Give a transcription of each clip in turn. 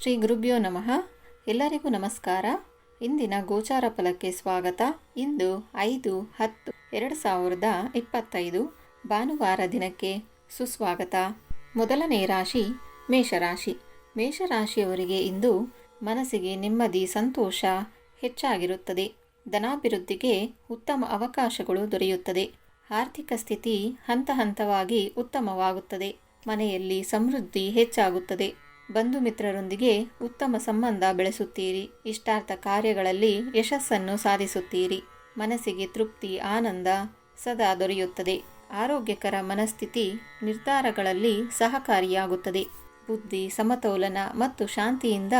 ಶ್ರೀ ಗುರುಭ್ಯೋ ನಮಃ. ಎಲ್ಲರಿಗೂ ನಮಸ್ಕಾರ. ಇಂದಿನ ಗೋಚಾರ ಫಲಕ್ಕೆ ಸ್ವಾಗತ. ಇಂದು ಐದು ಹತ್ತು ಎರಡು ಸಾವಿರದ ಇಪ್ಪತ್ತೈದು ಭಾನುವಾರ ದಿನಕ್ಕೆ ಸುಸ್ವಾಗತ. ಮೊದಲನೇ ರಾಶಿ ಮೇಷರಾಶಿ. ಮೇಷರಾಶಿಯವರಿಗೆ ಇಂದು ಮನಸ್ಸಿಗೆ ನೆಮ್ಮದಿ, ಸಂತೋಷ ಹೆಚ್ಚಾಗಿರುತ್ತದೆ. ಧನಾಭಿವೃದ್ಧಿಗೆ ಉತ್ತಮ ಅವಕಾಶಗಳು ದೊರೆಯುತ್ತದೆ. ಆರ್ಥಿಕ ಸ್ಥಿತಿ ಹಂತ ಹಂತವಾಗಿ ಉತ್ತಮವಾಗುತ್ತದೆ. ಮನೆಯಲ್ಲಿ ಸಮೃದ್ಧಿ ಹೆಚ್ಚಾಗುತ್ತದೆ. ಬಂಧು ಮಿತ್ರರೊಂದಿಗೆ ಉತ್ತಮ ಸಂಬಂಧ ಬೆಳೆಸುತ್ತೀರಿ. ಇಷ್ಟಾರ್ಥ ಕಾರ್ಯಗಳಲ್ಲಿ ಯಶಸ್ಸನ್ನು ಸಾಧಿಸುತ್ತೀರಿ. ಮನಸ್ಸಿಗೆ ತೃಪ್ತಿ, ಆನಂದ ಸದಾ ದೊರೆಯುತ್ತದೆ. ಆರೋಗ್ಯಕರ ಮನಸ್ಥಿತಿ ನಿರ್ಧಾರಗಳಲ್ಲಿ ಸಹಕಾರಿಯಾಗುತ್ತದೆ. ಬುದ್ಧಿ, ಸಮತೋಲನ ಮತ್ತು ಶಾಂತಿಯಿಂದ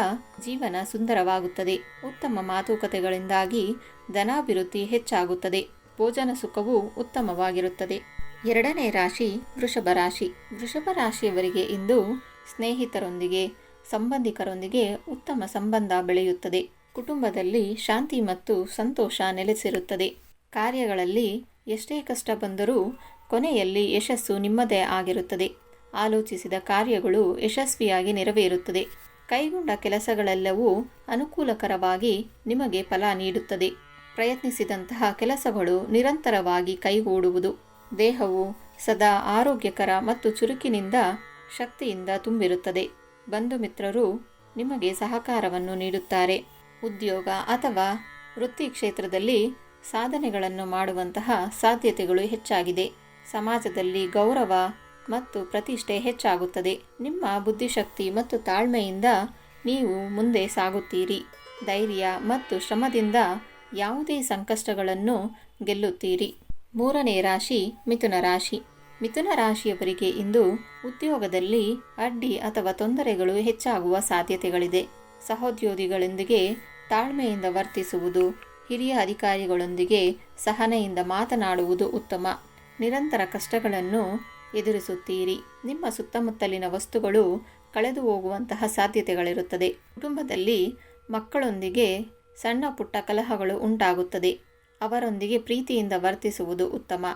ಜೀವನ ಸುಂದರವಾಗುತ್ತದೆ. ಉತ್ತಮ ಮಾತುಕತೆಗಳಿಂದಾಗಿ ಧನಾಭಿವೃದ್ಧಿ ಹೆಚ್ಚಾಗುತ್ತದೆ. ಭೋಜನ ಸುಖವು ಉತ್ತಮವಾಗಿರುತ್ತದೆ. ಎರಡನೇ ರಾಶಿ ವೃಷಭ ರಾಶಿ. ವೃಷಭ ರಾಶಿಯವರಿಗೆ ಇಂದು ಸ್ನೇಹಿತರೊಂದಿಗೆ, ಸಂಬಂಧಿಕರೊಂದಿಗೆ ಉತ್ತಮ ಸಂಬಂಧ ಬೆಳೆಯುತ್ತದೆ. ಕುಟುಂಬದಲ್ಲಿ ಶಾಂತಿ ಮತ್ತು ಸಂತೋಷ ನೆಲೆಸಿರುತ್ತದೆ. ಕಾರ್ಯಗಳಲ್ಲಿ ಎಷ್ಟೇ ಕಷ್ಟ ಬಂದರೂ ಕೊನೆಯಲ್ಲಿ ಯಶಸ್ಸು ನಿಮ್ಮದೇ ಆಗಿರುತ್ತದೆ. ಆಲೋಚಿಸಿದ ಕಾರ್ಯಗಳು ಯಶಸ್ವಿಯಾಗಿ ನೆರವೇರುತ್ತದೆ. ಕೈಗೊಂಡ ಕೆಲಸಗಳೆಲ್ಲವೂ ಅನುಕೂಲಕರವಾಗಿ ನಿಮಗೆ ಫಲ ನೀಡುತ್ತದೆ. ಪ್ರಯತ್ನಿಸಿದಂತಹ ಕೆಲಸಗಳು ನಿರಂತರವಾಗಿ ಕೈಗೂಡುವುದು. ದೇಹವು ಸದಾ ಆರೋಗ್ಯಕರ ಮತ್ತು ಚುರುಕಿನಿಂದ ಶಕ್ತಿಯಿಂದ ತುಂಬಿರುತ್ತದೆ. ಬಂಧು ಮಿತ್ರರು ನಿಮಗೆ ಸಹಕಾರವನ್ನು ನೀಡುತ್ತಾರೆ. ಉದ್ಯೋಗ ಅಥವಾ ವೃತ್ತಿ ಕ್ಷೇತ್ರದಲ್ಲಿ ಸಾಧನೆಗಳನ್ನು ಮಾಡುವಂತಹ ಸಾಧ್ಯತೆಗಳು ಹೆಚ್ಚಾಗಿದೆ. ಸಮಾಜದಲ್ಲಿ ಗೌರವ ಮತ್ತು ಪ್ರತಿಷ್ಠೆ ಹೆಚ್ಚಾಗುತ್ತದೆ. ನಿಮ್ಮ ಬುದ್ಧಿಶಕ್ತಿ ಮತ್ತು ತಾಳ್ಮೆಯಿಂದ ನೀವು ಮುಂದೆ ಸಾಗುತ್ತೀರಿ. ಧೈರ್ಯ ಮತ್ತು ಶ್ರಮದಿಂದ ಯಾವುದೇ ಸಂಕಷ್ಟಗಳನ್ನು ಗೆಲ್ಲುತ್ತೀರಿ. ಮೂರನೇ ರಾಶಿ ಮಿಥುನ ರಾಶಿ. ಮಿಥುನ ರಾಶಿಯವರಿಗೆ ಇಂದು ಉದ್ಯೋಗದಲ್ಲಿ ಅಡ್ಡಿ ಅಥವಾ ತೊಂದರೆಗಳು ಹೆಚ್ಚಾಗುವ ಸಾಧ್ಯತೆಗಳಿದೆ. ಸಹೋದ್ಯೋಗಿಗಳೊಂದಿಗೆ ತಾಳ್ಮೆಯಿಂದ ವರ್ತಿಸುವುದು, ಹಿರಿಯ ಅಧಿಕಾರಿಗಳೊಂದಿಗೆ ಸಹನೆಯಿಂದ ಮಾತನಾಡುವುದು ಉತ್ತಮ. ನಿರಂತರ ಕಷ್ಟಗಳನ್ನು ಎದುರಿಸುತ್ತೀರಿ. ನಿಮ್ಮ ಸುತ್ತಮುತ್ತಲಿನ ವಸ್ತುಗಳು ಕಳೆದು ಹೋಗುವಂತಹ ಸಾಧ್ಯತೆಗಳಿರುತ್ತದೆ. ಕುಟುಂಬದಲ್ಲಿ ಮಕ್ಕಳೊಂದಿಗೆ ಸಣ್ಣ ಪುಟ್ಟ ಕಲಹಗಳು ಉಂಟಾಗುತ್ತದೆ. ಅವರೊಂದಿಗೆ ಪ್ರೀತಿಯಿಂದ ವರ್ತಿಸುವುದು ಉತ್ತಮ.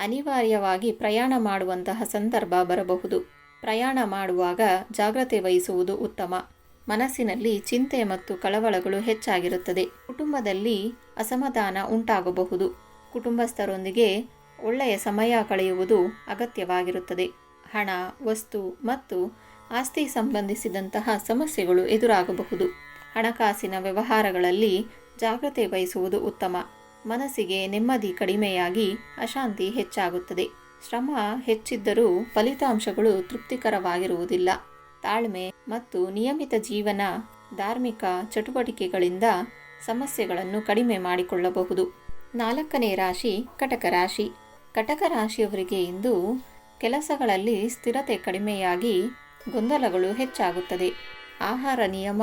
ಅನಿವಾರ್ಯವಾಗಿ ಪ್ರಯಾಣ ಮಾಡುವಂತಹ ಸಂದರ್ಭ ಬರಬಹುದು. ಪ್ರಯಾಣ ಮಾಡುವಾಗ ಜಾಗ್ರತೆ ವಹಿಸುವುದು ಉತ್ತಮ. ಮನಸ್ಸಿನಲ್ಲಿ ಚಿಂತೆ ಮತ್ತು ಕಳವಳಗಳು ಹೆಚ್ಚಾಗಿರುತ್ತದೆ. ಕುಟುಂಬದಲ್ಲಿ ಅಸಮಾಧಾನ ಉಂಟಾಗಬಹುದು. ಕುಟುಂಬಸ್ಥರೊಂದಿಗೆ ಒಳ್ಳೆಯ ಸಮಯ ಕಳೆಯುವುದು ಅಗತ್ಯವಾಗಿರುತ್ತದೆ. ಹಣ, ವಸ್ತು ಮತ್ತು ಆಸ್ತಿ ಸಂಬಂಧಿಸಿದಂತಹ ಸಮಸ್ಯೆಗಳು ಎದುರಾಗಬಹುದು. ಹಣಕಾಸಿನ ವ್ಯವಹಾರಗಳಲ್ಲಿ ಜಾಗ್ರತೆ ವಹಿಸುವುದು ಉತ್ತಮ. ಮನಸ್ಸಿಗೆ ನೆಮ್ಮದಿ ಕಡಿಮೆಯಾಗಿ ಅಶಾಂತಿ ಹೆಚ್ಚಾಗುತ್ತದೆ. ಶ್ರಮ ಹೆಚ್ಚಿದ್ದರೂ ಫಲಿತಾಂಶಗಳು ತೃಪ್ತಿಕರವಾಗಿರುವುದಿಲ್ಲ. ತಾಳ್ಮೆ ಮತ್ತು ನಿಯಮಿತ ಜೀವನ ಧಾರ್ಮಿಕ ಚಟುವಟಿಕೆಗಳಿಂದ ಸಮಸ್ಯೆಗಳನ್ನು ಕಡಿಮೆ ಮಾಡಿಕೊಳ್ಳಬಹುದು. ನಾಲ್ಕನೇ ರಾಶಿ, ಕಟಕ ರಾಶಿ. ಕಟಕ ರಾಶಿಯವರಿಗೆ ಇಂದು ಕೆಲಸಗಳಲ್ಲಿ ಸ್ಥಿರತೆ ಕಡಿಮೆಯಾಗಿ ಗೊಂದಲಗಳು ಹೆಚ್ಚಾಗುತ್ತದೆ. ಆಹಾರ ನಿಯಮ,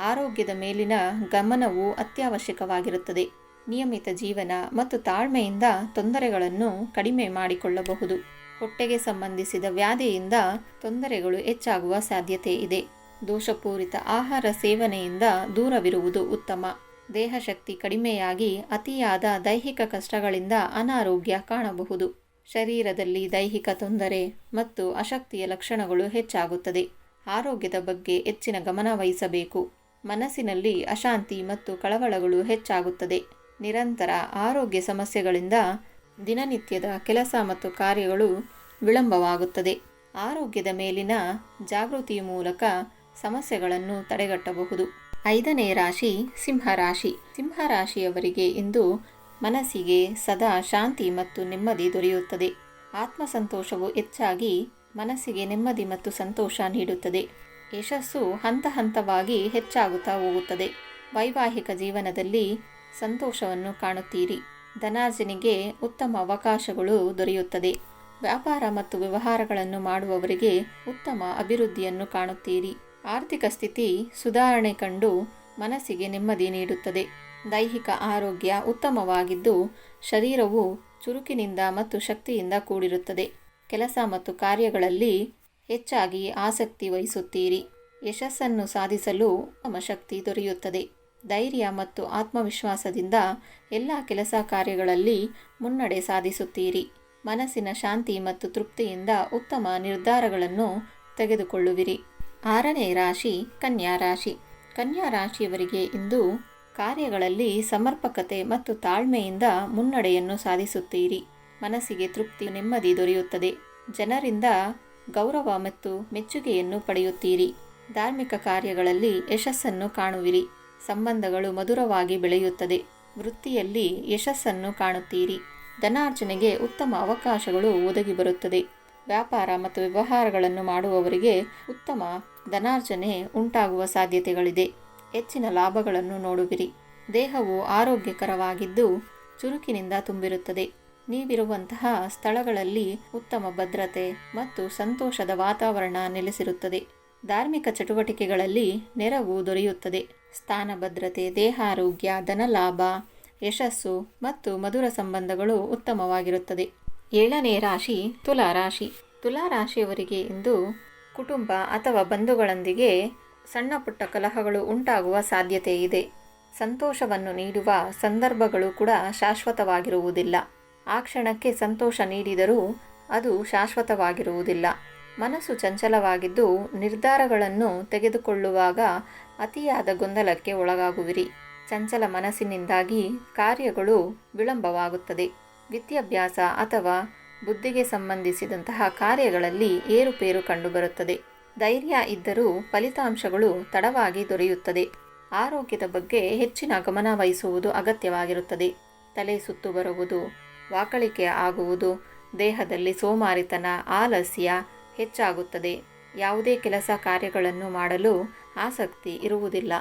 ಆರೋಗ್ಯದ ಮೇಲಿನ ಗಮನವು ಅತ್ಯವಶ್ಯಕವಾಗಿರುತ್ತದೆ. ನಿಯಮಿತ ಜೀವನ ಮತ್ತು ತಾಳ್ಮೆಯಿಂದ ತೊಂದರೆಗಳನ್ನು ಕಡಿಮೆ ಮಾಡಿಕೊಳ್ಳಬಹುದು. ಹೊಟ್ಟೆಗೆ ಸಂಬಂಧಿಸಿದ ವ್ಯಾಧಿಯಿಂದ ತೊಂದರೆಗಳು ಹೆಚ್ಚಾಗುವ ಸಾಧ್ಯತೆ ಇದೆ. ದೋಷಪೂರಿತ ಆಹಾರ ಸೇವನೆಯಿಂದ ದೂರವಿರುವುದು ಉತ್ತಮ. ದೇಹಶಕ್ತಿ ಕಡಿಮೆಯಾಗಿ ಅತಿಯಾದ ದೈಹಿಕ ಕಷ್ಟಗಳಿಂದ ಅನಾರೋಗ್ಯ ಕಾಣಬಹುದು. ಶರೀರದಲ್ಲಿ ದೈಹಿಕ ತೊಂದರೆ ಮತ್ತು ಅಶಕ್ತಿಯ ಲಕ್ಷಣಗಳು ಹೆಚ್ಚಾಗುತ್ತದೆ. ಆರೋಗ್ಯದ ಬಗ್ಗೆ ಹೆಚ್ಚಿನ ಗಮನ ವಹಿಸಬೇಕು. ಮನಸ್ಸಿನಲ್ಲಿ ಅಶಾಂತಿ ಮತ್ತು ಕಳವಳಗಳು ಹೆಚ್ಚಾಗುತ್ತದೆ. ನಿರಂತರ ಆರೋಗ್ಯ ಸಮಸ್ಯೆಗಳಿಂದ ದಿನನಿತ್ಯದ ಕೆಲಸ ಮತ್ತು ಕಾರ್ಯಗಳು ವಿಳಂಬವಾಗುತ್ತದೆ. ಆರೋಗ್ಯದ ಮೇಲಿನ ಜಾಗೃತಿ ಮೂಲಕ ಸಮಸ್ಯೆಗಳನ್ನು ತಡೆಗಟ್ಟಬಹುದು. ಐದನೇ ರಾಶಿ, ಸಿಂಹರಾಶಿ. ಸಿಂಹರಾಶಿಯವರಿಗೆ ಇಂದು ಮನಸ್ಸಿಗೆ ಸದಾ ಶಾಂತಿ ಮತ್ತು ನೆಮ್ಮದಿ ದೊರೆಯುತ್ತದೆ. ಆತ್ಮಸಂತೋಷವು ಹೆಚ್ಚಾಗಿ ಮನಸ್ಸಿಗೆ ನೆಮ್ಮದಿ ಮತ್ತು ಸಂತೋಷ ನೀಡುತ್ತದೆ. ಯಶಸ್ಸು ಹಂತ ಹಂತವಾಗಿ ಹೆಚ್ಚಾಗುತ್ತಾ ಹೋಗುತ್ತದೆ. ವೈವಾಹಿಕ ಜೀವನದಲ್ಲಿ ಸಂತೋಷವನ್ನು ಕಾಣುತ್ತೀರಿ. ಧನಾರ್ಜನೆಗೆ ಉತ್ತಮ ಅವಕಾಶಗಳು ದೊರೆಯುತ್ತದೆ. ವ್ಯಾಪಾರ ಮತ್ತು ವ್ಯವಹಾರಗಳನ್ನು ಮಾಡುವವರಿಗೆ ಉತ್ತಮ ಅಭಿವೃದ್ಧಿಯನ್ನು ಕಾಣುತ್ತೀರಿ. ಆರ್ಥಿಕ ಸ್ಥಿತಿ ಸುಧಾರಣೆ ಕಂಡು ಮನಸ್ಸಿಗೆ ನೆಮ್ಮದಿ ನೀಡುತ್ತದೆ. ದೈಹಿಕ ಆರೋಗ್ಯ ಉತ್ತಮವಾಗಿದ್ದು ಶರೀರವು ಚುರುಕಿನಿಂದ ಮತ್ತು ಶಕ್ತಿಯಿಂದ ಕೂಡಿರುತ್ತದೆ. ಕೆಲಸ ಮತ್ತು ಕಾರ್ಯಗಳಲ್ಲಿ ಹೆಚ್ಚಾಗಿ ಆಸಕ್ತಿ ವಹಿಸುತ್ತೀರಿ. ಯಶಸ್ಸನ್ನು ಸಾಧಿಸಲು ಉತ್ತಮ ಶಕ್ತಿ ದೊರೆಯುತ್ತದೆ. ಧೈರ್ಯ ಮತ್ತು ಆತ್ಮವಿಶ್ವಾಸದಿಂದ ಎಲ್ಲ ಕೆಲಸ ಕಾರ್ಯಗಳಲ್ಲಿ ಮುನ್ನಡೆ ಸಾಧಿಸುತ್ತೀರಿ. ಮನಸ್ಸಿನ ಶಾಂತಿ ಮತ್ತು ತೃಪ್ತಿಯಿಂದ ಉತ್ತಮ ನಿರ್ಧಾರಗಳನ್ನು ತೆಗೆದುಕೊಳ್ಳುವಿರಿ. ಆರನೇ ರಾಶಿ, ಕನ್ಯಾ ರಾಶಿ. ಕನ್ಯಾ ರಾಶಿಯವರಿಗೆ ಇಂದು ಕಾರ್ಯಗಳಲ್ಲಿ ಸಮರ್ಪಕತೆ ಮತ್ತು ತಾಳ್ಮೆಯಿಂದ ಮುನ್ನಡೆಯನ್ನು ಸಾಧಿಸುತ್ತೀರಿ. ಮನಸ್ಸಿಗೆ ತೃಪ್ತಿ, ನೆಮ್ಮದಿ ದೊರೆಯುತ್ತದೆ. ಜನರಿಂದ ಗೌರವ ಮತ್ತು ಮೆಚ್ಚುಗೆಯನ್ನು ಪಡೆಯುತ್ತೀರಿ. ಧಾರ್ಮಿಕ ಕಾರ್ಯಗಳಲ್ಲಿ ಯಶಸ್ಸನ್ನು ಕಾಣುವಿರಿ. ಸಂಬಂಧಗಳು ಮಧುರವಾಗಿ ಬೆಳೆಯುತ್ತದೆ. ವೃತ್ತಿಯಲ್ಲಿ ಯಶಸ್ಸನ್ನು ಕಾಣುತ್ತೀರಿ. ಧನಾರ್ಜನೆಗೆ ಉತ್ತಮ ಅವಕಾಶಗಳು ಒದಗಿ ಬರುತ್ತದೆ. ವ್ಯಾಪಾರ ಮತ್ತು ವ್ಯವಹಾರಗಳನ್ನು ಮಾಡುವವರಿಗೆ ಉತ್ತಮ ಧನಾರ್ಜನೆ ಉಂಟಾಗುವ ಸಾಧ್ಯತೆಗಳಿದೆ. ಹೆಚ್ಚಿನ ಲಾಭಗಳನ್ನು ನೋಡುವಿರಿ. ದೇಹವು ಆರೋಗ್ಯಕರವಾಗಿದ್ದು ಚುರುಕಿನಿಂದ ತುಂಬಿರುತ್ತದೆ. ನೀವಿರುವಂತಹ ಸ್ಥಳಗಳಲ್ಲಿ ಉತ್ತಮ ಭದ್ರತೆ ಮತ್ತು ಸಂತೋಷದ ವಾತಾವರಣ ನೆಲೆಸಿರುತ್ತದೆ. ಧಾರ್ಮಿಕ ಚಟುವಟಿಕೆಗಳಲ್ಲಿ ನೆರವು ದೊರೆಯುತ್ತದೆ. ಸ್ಥಾನ ಭದ್ರತೆ, ದೇಹಾರೋಗ್ಯ ಧನಲಾಭ ಯಶಸ್ಸು ಮತ್ತು ಮಧುರ ಸಂಬಂಧಗಳು ಉತ್ತಮವಾಗಿರುತ್ತದೆ. ಏಳನೇ ರಾಶಿ ತುಲಾ ರಾಶಿ. ತುಲಾ ರಾಶಿಯವರಿಗೆ ಇಂದು ಕುಟುಂಬ ಅಥವಾ ಬಂಧುಗಳೊಂದಿಗೆ ಸಣ್ಣ ಪುಟ್ಟ ಕಲಹಗಳು ಉಂಟಾಗುವ ಸಾಧ್ಯತೆ ಇದೆ. ಸಂತೋಷವನ್ನು ನೀಡುವ ಸಂದರ್ಭಗಳು ಕೂಡ ಶಾಶ್ವತವಾಗಿರುವುದಿಲ್ಲ. ಆ ಕ್ಷಣಕ್ಕೆ ಸಂತೋಷ ನೀಡಿದರೂ ಅದು ಶಾಶ್ವತವಾಗಿರುವುದಿಲ್ಲ. ಮನಸ್ಸು ಚಂಚಲವಾಗಿದ್ದು ನಿರ್ಧಾರಗಳನ್ನು ತೆಗೆದುಕೊಳ್ಳುವಾಗ ಅತಿಯಾದ ಗೊಂದಲಕ್ಕೆ ಒಳಗಾಗುವಿರಿ. ಚಂಚಲ ಮನಸ್ಸಿನಿಂದಾಗಿ ಕಾರ್ಯಗಳು ವಿಳಂಬವಾಗುತ್ತದೆ. ವಿದ್ಯಾಭ್ಯಾಸ ಅಥವಾ ಬುದ್ಧಿಗೆ ಸಂಬಂಧಿಸಿದಂತಹ ಕಾರ್ಯಗಳಲ್ಲಿ ಏರುಪೇರು ಕಂಡುಬರುತ್ತದೆ. ಧೈರ್ಯ ಇದ್ದರೂ ಫಲಿತಾಂಶಗಳು ತಡವಾಗಿ ದೊರೆಯುತ್ತದೆ. ಆರೋಗ್ಯದ ಬಗ್ಗೆ ಹೆಚ್ಚಿನ ಗಮನ ವಹಿಸುವುದು ಅಗತ್ಯವಾಗಿರುತ್ತದೆ. ತಲೆ ಸುತ್ತು ಬರುವುದು, ವಾಕಳಿಕೆ ಆಗುವುದು, ದೇಹದಲ್ಲಿ ಸೋಮಾರಿತನ, ಆಲಸ್ಯ ಹೆಚ್ಚಾಗುತ್ತದೆ. ಯಾವುದೇ ಕೆಲಸ ಕಾರ್ಯಗಳನ್ನು ಮಾಡಲು ಆಸಕ್ತಿ ಇರುವುದಿಲ್ಲ.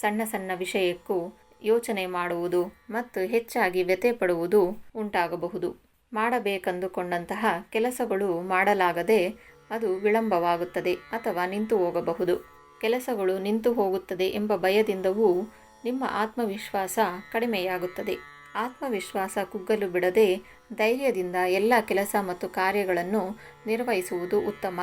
ಸಣ್ಣ ಸಣ್ಣ ವಿಷಯಕ್ಕೂ ಯೋಚನೆ ಮಾಡುವುದು ಮತ್ತು ಹೆಚ್ಚಾಗಿ ವ್ಯಥೆ ಪಡುವುದು ಉಂಟಾಗಬಹುದು. ಮಾಡಬೇಕೆಂದುಕೊಂಡಂತಹ ಕೆಲಸಗಳು ಮಾಡಲಾಗದೆ ಅದು ವಿಳಂಬವಾಗುತ್ತದೆ ಅಥವಾ ನಿಂತು ಹೋಗಬಹುದು. ಕೆಲಸಗಳು ನಿಂತು ಹೋಗುತ್ತದೆ ಎಂಬ ಭಯದಿಂದವೂ ನಿಮ್ಮ ಆತ್ಮವಿಶ್ವಾಸ ಕಡಿಮೆಯಾಗುತ್ತದೆ. ಆತ್ಮವಿಶ್ವಾಸ ಕುಗ್ಗಲು ಬಿಡದೆ ಧೈರ್ಯದಿಂದ ಎಲ್ಲ ಕೆಲಸ ಮತ್ತು ಕಾರ್ಯಗಳನ್ನು ನಿರ್ವಹಿಸುವುದು ಉತ್ತಮ.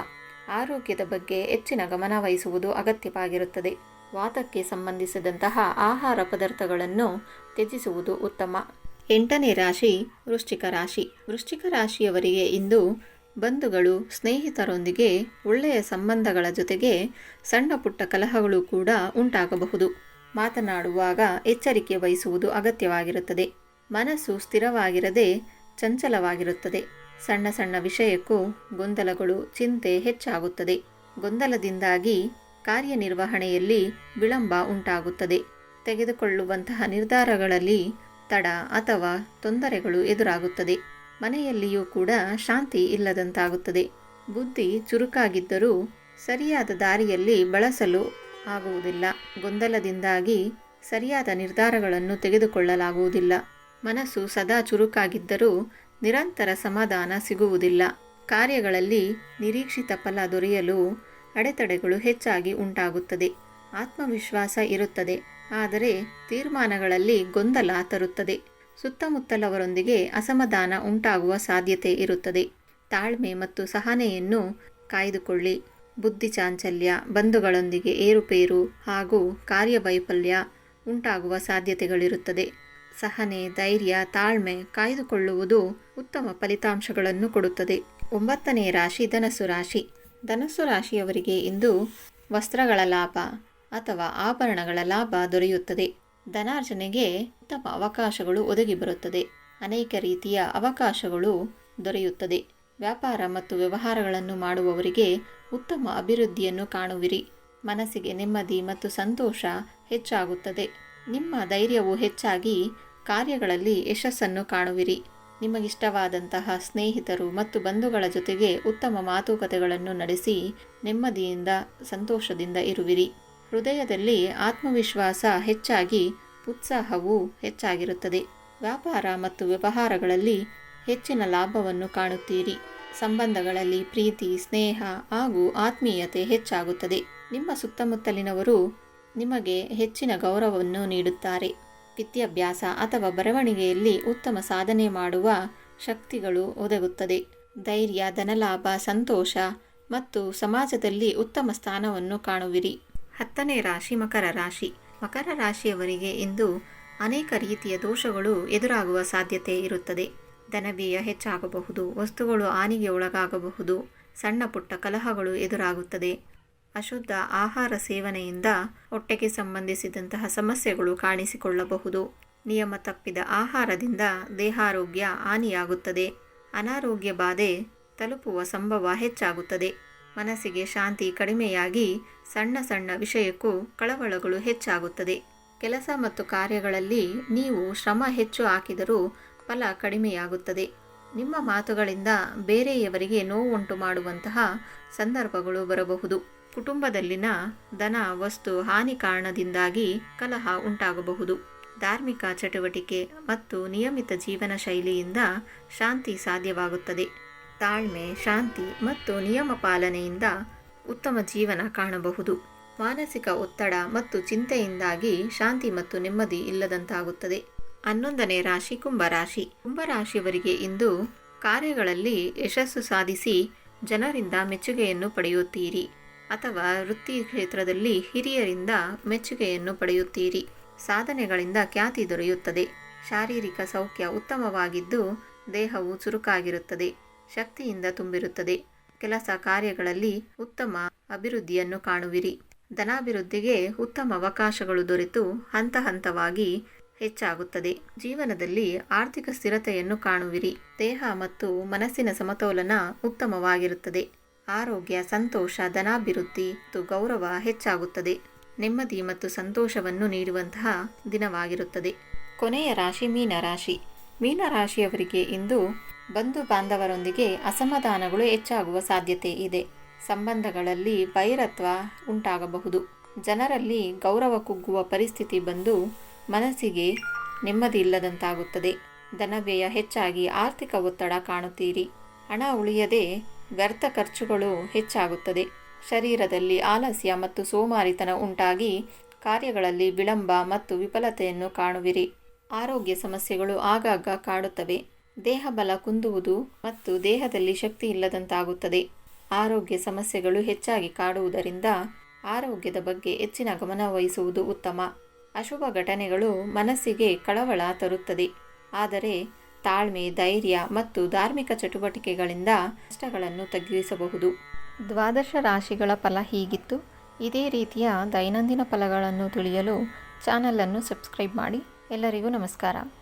ಆರೋಗ್ಯದ ಬಗ್ಗೆ ಹೆಚ್ಚಿನ ಗಮನ ವಹಿಸುವುದು ಅಗತ್ಯವಾಗಿರುತ್ತದೆ. ವಾತಕ್ಕೆ ಸಂಬಂಧಿಸಿದಂತಹ ಆಹಾರ ಪದಾರ್ಥಗಳನ್ನು ತ್ಯಜಿಸುವುದು ಉತ್ತಮ. ಎಂಟನೇ ರಾಶಿ, ವೃಶ್ಚಿಕ ರಾಶಿ. ವೃಶ್ಚಿಕ ರಾಶಿಯವರಿಗೆ ಇಂದು ಬಂಧುಗಳು, ಸ್ನೇಹಿತರೊಂದಿಗೆ ಒಳ್ಳೆಯ ಸಂಬಂಧಗಳ ಜೊತೆಗೆ ಸಣ್ಣ ಪುಟ್ಟ ಕಲಹಗಳು ಕೂಡ ಉಂಟಾಗಬಹುದು. ಮಾತನಾಡುವಾಗ ಎಚ್ಚರಿಕೆ ವಹಿಸುವುದು ಅಗತ್ಯವಾಗಿರುತ್ತದೆ. ಮನಸ್ಸು ಸ್ಥಿರವಾಗಿರದೆ ಚಂಚಲವಾಗಿರುತ್ತದೆ. ಸಣ್ಣ ಸಣ್ಣ ವಿಷಯಕ್ಕೂ ಗೊಂದಲಗಳು, ಚಿಂತೆ ಹೆಚ್ಚಾಗುತ್ತದೆ. ಗೊಂದಲದಿಂದಾಗಿ ಕಾರ್ಯನಿರ್ವಹಣೆಯಲ್ಲಿ ವಿಳಂಬ ಉಂಟಾಗುತ್ತದೆ. ತೆಗೆದುಕೊಳ್ಳುವಂತಹ ನಿರ್ಧಾರಗಳಲ್ಲಿ ತಡ ಅಥವಾ ತೊಂದರೆಗಳು ಎದುರಾಗುತ್ತದೆ. ಮನೆಯಲ್ಲಿಯೂ ಕೂಡ ಶಾಂತಿ ಇಲ್ಲದಂತಾಗುತ್ತದೆ. ಬುದ್ಧಿ ಚುರುಕಾಗಿದ್ದರೂ ಸರಿಯಾದ ದಾರಿಯಲ್ಲಿ ಬಳಸಲು ಆಗುವುದಿಲ್ಲ. ಗೊಂದಲದಿಂದಾಗಿ ಸರಿಯಾದ ನಿರ್ಧಾರಗಳನ್ನು ತೆಗೆದುಕೊಳ್ಳಲಾಗುವುದಿಲ್ಲ. ಮನಸ್ಸು ಸದಾ ಚುರುಕಾಗಿದ್ದರೂ ನಿರಂತರ ಸಮಾಧಾನ ಸಿಗುವುದಿಲ್ಲ. ಕಾರ್ಯಗಳಲ್ಲಿ ನಿರೀಕ್ಷಿತ ಫಲ ದೊರೆಯಲು ಅಡೆತಡೆಗಳು ಹೆಚ್ಚಾಗಿ ಉಂಟಾಗುತ್ತದೆ. ಆತ್ಮವಿಶ್ವಾಸ ಇರುತ್ತದೆ. ಆದರೆ ತೀರ್ಮಾನಗಳಲ್ಲಿ ಗೊಂದಲ ತರುತ್ತದೆ. ಸುತ್ತಮುತ್ತಲವರೊಂದಿಗೆ ಅಸಮಾಧಾನ ಉಂಟಾಗುವ ಸಾಧ್ಯತೆ ಇರುತ್ತದೆ. ತಾಳ್ಮೆ ಮತ್ತು ಸಹನೆಯನ್ನು ಕಾಯ್ದುಕೊಳ್ಳಿ. ಬುದ್ಧಿ ಚಾಂಚಲ್ಯ, ಬಂಧುಗಳೊಂದಿಗೆ ಏರುಪೇರು ಹಾಗೂ ಕಾರ್ಯವೈಫಲ್ಯ ಉಂಟಾಗುವ ಸಾಧ್ಯತೆಗಳಿರುತ್ತದೆ. ಸಹನೆ, ಧೈರ್ಯ, ತಾಳ್ಮೆ ಕಾಯ್ದುಕೊಳ್ಳುವುದು ಉತ್ತಮ ಫಲಿತಾಂಶಗಳನ್ನು ಕೊಡುತ್ತದೆ. ಒಂಬತ್ತನೇ ರಾಶಿ ಧನಸ್ಸು ರಾಶಿ. ಧನಸ್ಸು ರಾಶಿಯವರಿಗೆ ಇಂದು ವಸ್ತ್ರಗಳ ಲಾಭ ಅಥವಾ ಆಭರಣಗಳ ಲಾಭ ದೊರೆಯುತ್ತದೆ. ಧನಾರ್ಜನೆಗೆ ಉತ್ತಮ ಅವಕಾಶಗಳು ಒದಗಿ ಬರುತ್ತದೆ. ಅನೇಕ ರೀತಿಯ ಅವಕಾಶಗಳು ದೊರೆಯುತ್ತದೆ. ವ್ಯಾಪಾರ ಮತ್ತು ವ್ಯವಹಾರಗಳನ್ನು ಮಾಡುವವರಿಗೆ ಉತ್ತಮ ಅಭಿವೃದ್ಧಿಯನ್ನು ಕಾಣುವಿರಿ. ಮನಸ್ಸಿಗೆ ನೆಮ್ಮದಿ ಮತ್ತು ಸಂತೋಷ ಹೆಚ್ಚಾಗುತ್ತದೆ. ನಿಮ್ಮ ಧೈರ್ಯವು ಹೆಚ್ಚಾಗಿ ಕಾರ್ಯಗಳಲ್ಲಿ ಯಶಸ್ಸನ್ನು ಕಾಣುವಿರಿ. ನಿಮಗಿಷ್ಟವಾದಂತಹ ಸ್ನೇಹಿತರು ಮತ್ತು ಬಂಧುಗಳ ಜೊತೆಗೆ ಉತ್ತಮ ಮಾತುಕತೆಗಳನ್ನು ನಡೆಸಿ ನೆಮ್ಮದಿಯಿಂದ, ಸಂತೋಷದಿಂದ ಇರುವಿರಿ. ಹೃದಯದಲ್ಲಿ ಆತ್ಮವಿಶ್ವಾಸ ಹೆಚ್ಚಾಗಿ, ಉತ್ಸಾಹವು ಹೆಚ್ಚಾಗಿರುತ್ತದೆ. ವ್ಯಾಪಾರ ಮತ್ತು ವ್ಯವಹಾರಗಳಲ್ಲಿ ಹೆಚ್ಚಿನ ಲಾಭವನ್ನು ಕಾಣುತ್ತೀರಿ. ಸಂಬಂಧಗಳಲ್ಲಿ ಪ್ರೀತಿ, ಸ್ನೇಹ ಹಾಗೂ ಆತ್ಮೀಯತೆ ಹೆಚ್ಚಾಗುತ್ತದೆ. ನಿಮ್ಮ ಸುತ್ತಮುತ್ತಲಿನವರು ನಿಮಗೆ ಹೆಚ್ಚಿನ ಗೌರವವನ್ನು ನೀಡುತ್ತಾರೆ. ವಿದ್ಯಾಭ್ಯಾಸ ಅಥವಾ ಬರವಣಿಗೆಯಲ್ಲಿ ಉತ್ತಮ ಸಾಧನೆ ಮಾಡುವ ಶಕ್ತಿಗಳು ಒದಗುತ್ತದೆ. ಧೈರ್ಯ, ಧನಲಾಭ, ಸಂತೋಷ ಮತ್ತು ಸಮಾಜದಲ್ಲಿ ಉತ್ತಮ ಸ್ಥಾನವನ್ನು ಕಾಣುವಿರಿ. ಹತ್ತನೇ ರಾಶಿ ಮಕರ ರಾಶಿ. ಮಕರ ರಾಶಿಯವರಿಗೆ ಇಂದು ಅನೇಕ ರೀತಿಯ ದೋಷಗಳು ಎದುರಾಗುವ ಸಾಧ್ಯತೆ ಇರುತ್ತದೆ. ಧನವ್ಯಯ ಹೆಚ್ಚಾಗಬಹುದು, ವಸ್ತುಗಳು ಹಾನಿಗೆ ಒಳಗಾಗಬಹುದು, ಸಣ್ಣ ಪುಟ್ಟ ಕಲಹಗಳು ಎದುರಾಗುತ್ತದೆ. ಅಶುದ್ಧ ಆಹಾರ ಸೇವನೆಯಿಂದ ಹೊಟ್ಟೆಗೆ ಸಂಬಂಧಿಸಿದಂತಹ ಸಮಸ್ಯೆಗಳು ಕಾಣಿಸಿಕೊಳ್ಳಬಹುದು. ನಿಯಮ ತಪ್ಪಿದ ಆಹಾರದಿಂದ ದೇಹಾರೋಗ್ಯ ಹಾನಿಯಾಗುತ್ತದೆ. ಅನಾರೋಗ್ಯ ಬಾಧೆ ತಲುಪುವ ಸಂಭವ ಹೆಚ್ಚಾಗುತ್ತದೆ. ಮನಸ್ಸಿಗೆ ಶಾಂತಿ ಕಡಿಮೆಯಾಗಿ ಸಣ್ಣ ಸಣ್ಣ ವಿಷಯಕ್ಕೂ ಕಳವಳಗಳು ಹೆಚ್ಚಾಗುತ್ತದೆ. ಕೆಲಸ ಮತ್ತು ಕಾರ್ಯಗಳಲ್ಲಿ ನೀವು ಶ್ರಮ ಹೆಚ್ಚು ಹಾಕಿದರೂ ಫಲ ಕಡಿಮೆಯಾಗುತ್ತದೆ. ನಿಮ್ಮ ಮಾತುಗಳಿಂದ ಬೇರೆಯವರಿಗೆ ನೋವುಂಟು ಮಾಡುವಂತಹ ಸಂದರ್ಭಗಳು ಬರಬಹುದು. ಕುಟುಂಬದಲ್ಲಿನ ಧನ, ವಸ್ತು, ಹಾನಿ ಕಾರಣದಿಂದಾಗಿ ಕಲಹ ಉಂಟಾಗಬಹುದು. ಧಾರ್ಮಿಕ ಚಟುವಟಿಕೆ ಮತ್ತು ನಿಯಮಿತ ಜೀವನ ಶೈಲಿಯಿಂದ ಶಾಂತಿ ಸಾಧ್ಯವಾಗುತ್ತದೆ. ತಾಳ್ಮೆ, ಶಾಂತಿ ಮತ್ತು ನಿಯಮ ಪಾಲನೆಯಿಂದ ಉತ್ತಮ ಜೀವನ ಕಾಣಬಹುದು. ಮಾನಸಿಕ ಒತ್ತಡ ಮತ್ತು ಚಿಂತೆಯಿಂದಾಗಿ ಶಾಂತಿ ಮತ್ತು ನೆಮ್ಮದಿ ಇಲ್ಲದಂತಾಗುತ್ತದೆ. ಹನ್ನೊಂದನೇ ರಾಶಿ, ಕುಂಭರಾಶಿ. ಕುಂಭರಾಶಿಯವರಿಗೆ ಇಂದು ಕಾರ್ಯಗಳಲ್ಲಿ ಯಶಸ್ಸು ಸಾಧಿಸಿ ಜನರಿಂದ ಮೆಚ್ಚುಗೆಯನ್ನು ಪಡೆಯುತ್ತೀರಿ. ಅಥವಾ ವೃತ್ತಿ ಕ್ಷೇತ್ರದಲ್ಲಿ ಹಿರಿಯರಿಂದ ಮೆಚ್ಚುಗೆಯನ್ನು ಪಡೆಯುತ್ತೀರಿ. ಸಾಧನೆಗಳಿಂದ ಖ್ಯಾತಿ ದೊರೆಯುತ್ತದೆ. ಶಾರೀರಿಕ ಸೌಖ್ಯ ಉತ್ತಮವಾಗಿದ್ದು ದೇಹವು ಚುರುಕಾಗಿರುತ್ತದೆ, ಶಕ್ತಿಯಿಂದ ತುಂಬಿರುತ್ತದೆ. ಕೆಲಸ ಕಾರ್ಯಗಳಲ್ಲಿ ಉತ್ತಮ ಅಭಿವೃದ್ಧಿಯನ್ನು ಕಾಣುವಿರಿ. ಧನಾಭಿವೃದ್ಧಿಗೆ ಉತ್ತಮ ಅವಕಾಶಗಳು ದೊರೆತು ಹಂತ ಹಂತವಾಗಿ ಹೆಚ್ಚಾಗುತ್ತದೆ. ಜೀವನದಲ್ಲಿ ಆರ್ಥಿಕ ಸ್ಥಿರತೆಯನ್ನು ಕಾಣುವಿರಿ. ದೇಹ ಮತ್ತು ಮನಸ್ಸಿನ ಸಮತೋಲನ ಉತ್ತಮವಾಗಿರುತ್ತದೆ. ಆರೋಗ್ಯ, ಸಂತೋಷ, ಧನಾಭಿವೃದ್ಧಿ ಮತ್ತು ಗೌರವ ಹೆಚ್ಚಾಗುತ್ತದೆ. ನೆಮ್ಮದಿ ಮತ್ತು ಸಂತೋಷವನ್ನು ನೀಡುವಂತಹ ದಿನವಾಗಿರುತ್ತದೆ. ಕೊನೆಯ ರಾಶಿ ಮೀನರಾಶಿ ಮೀನರಾಶಿಯವರಿಗೆ ಇಂದು ಬಂಧು ಬಾಂಧವರೊಂದಿಗೆ ಅಸಮಾಧಾನಗಳು ಹೆಚ್ಚಾಗುವ ಸಾಧ್ಯತೆ ಇದೆ. ಸಂಬಂಧಗಳಲ್ಲಿ ವೈರತ್ವ ಉಂಟಾಗಬಹುದು. ಜನರಲ್ಲಿ ಗೌರವ ಕುಗ್ಗುವ ಪರಿಸ್ಥಿತಿ ಬಂದು ಮನಸ್ಸಿಗೆ ನೆಮ್ಮದಿ ಇಲ್ಲದಂತಾಗುತ್ತದೆ. ಧನವ್ಯಯ ಹೆಚ್ಚಾಗಿ ಆರ್ಥಿಕ ಒತ್ತಡ ಕಾಣುತ್ತೀರಿ. ಹಣ ಉಳಿಯದೆ ವ್ಯರ್ಥ ಖರ್ಚುಗಳು ಹೆಚ್ಚಾಗುತ್ತದೆ. ಶರೀರದಲ್ಲಿ ಆಲಸ್ಯ ಮತ್ತು ಸೋಮಾರಿತನ ಉಂಟಾಗಿ ಕಾರ್ಯಗಳಲ್ಲಿ ವಿಳಂಬ ಮತ್ತು ವಿಫಲತೆಯನ್ನು ಕಾಣುವಿರಿ. ಆರೋಗ್ಯ ಸಮಸ್ಯೆಗಳು ಆಗಾಗ ಕಾಡುತ್ತವೆ. ದೇಹ ಬಲ ಕುಂದುವುದು ಮತ್ತು ದೇಹದಲ್ಲಿ ಶಕ್ತಿ ಇಲ್ಲದಂತಾಗುತ್ತದೆ. ಆರೋಗ್ಯ ಸಮಸ್ಯೆಗಳು ಹೆಚ್ಚಾಗಿ ಕಾಡುವುದರಿಂದ ಆರೋಗ್ಯದ ಬಗ್ಗೆ ಹೆಚ್ಚಿನ ಗಮನ ವಹಿಸುವುದು ಉತ್ತಮ. ಅಶುಭ ಘಟನೆಗಳು ಮನಸ್ಸಿಗೆ ಕಳವಳ ತರುತ್ತದೆ. ಆದರೆ ತಾಳ್ಮೆ, ಧೈರ್ಯ ಮತ್ತು ಧಾರ್ಮಿಕ ಚಟುವಟಿಕೆಗಳಿಂದ ಕಷ್ಟಗಳನ್ನು ತಗ್ಗಿಸಬಹುದು. ದ್ವಾದಶ ರಾಶಿಗಳ ಫಲ ಹೀಗಿತ್ತು. ಇದೇ ರೀತಿಯ ದೈನಂದಿನ ಫಲಗಳನ್ನು ತಿಳಿಯಲು ಚಾನಲನ್ನು ಸಬ್ಸ್ಕ್ರೈಬ್ ಮಾಡಿ. ಎಲ್ಲರಿಗೂ ನಮಸ್ಕಾರ.